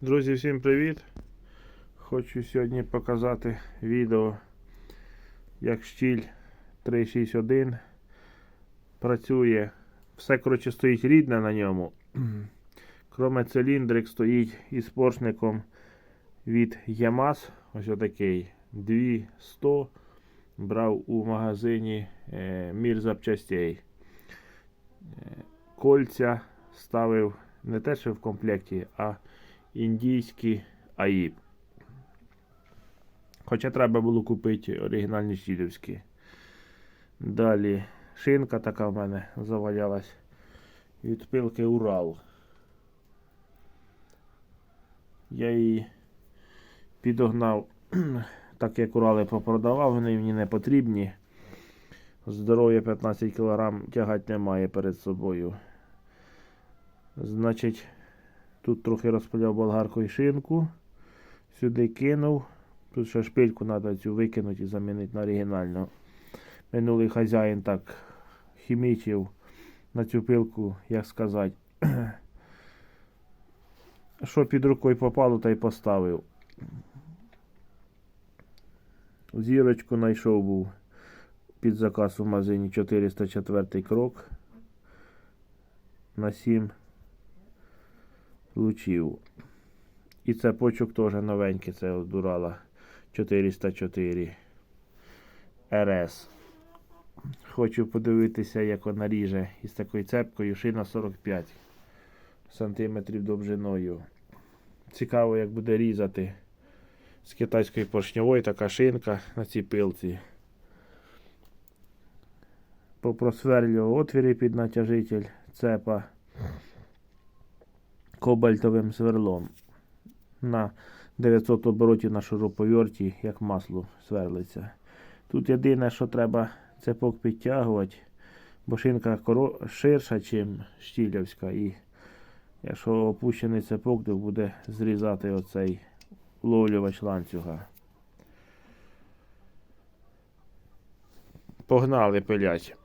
Друзі, всім привіт! Хочу сьогодні показати відео, як штіль 361 працює. Все, коротше, стоїть рідне на ньому. Кроме циліндрик стоїть із поршником від Ямаз. Ось отакий 200 брав у магазині е, Мір запчастей. Е, Кольця ставив не те, що в комплекті, а індійські АІП. Хоча треба було купити оригінальні щілівські. Далі шинка така в мене завалялась від пилки Урал. Я її підогнав, так як Урали попродавав, вони мені не потрібні. Здоров'я 15 кг тягати немає перед собою. Значить, Тут трохи розпиляв болгаркою шинку. Сюди кинув. Тут ще шпильку треба цю викинути і замінити на оригінальну. Минулий хазяїн так хімічив на цю пилку, як сказати. Що під рукою попало, та й поставив. Зірочку знайшов був під заказ у магазині 404 крок на 7 лучів. І цепочок теж новенький, це от Дурала 404 РС. Хочу подивитися, як вона ріже із такою цепкою шина 45 сантиметрів довжиною. Цікаво, як буде різати з китайської поршньової така шинка на цій пилці. Попросверлював отвіри під натяжитель цепа кобальтовим сверлом. На 900 оборотів на шуруповерті, як масло сверлиться. Тут єдине, що треба цепок підтягувати, бо шинка ширша, ніж штілявська. І якщо опущений цепок, то буде зрізати оцей ловлювач ланцюга. Погнали пилять.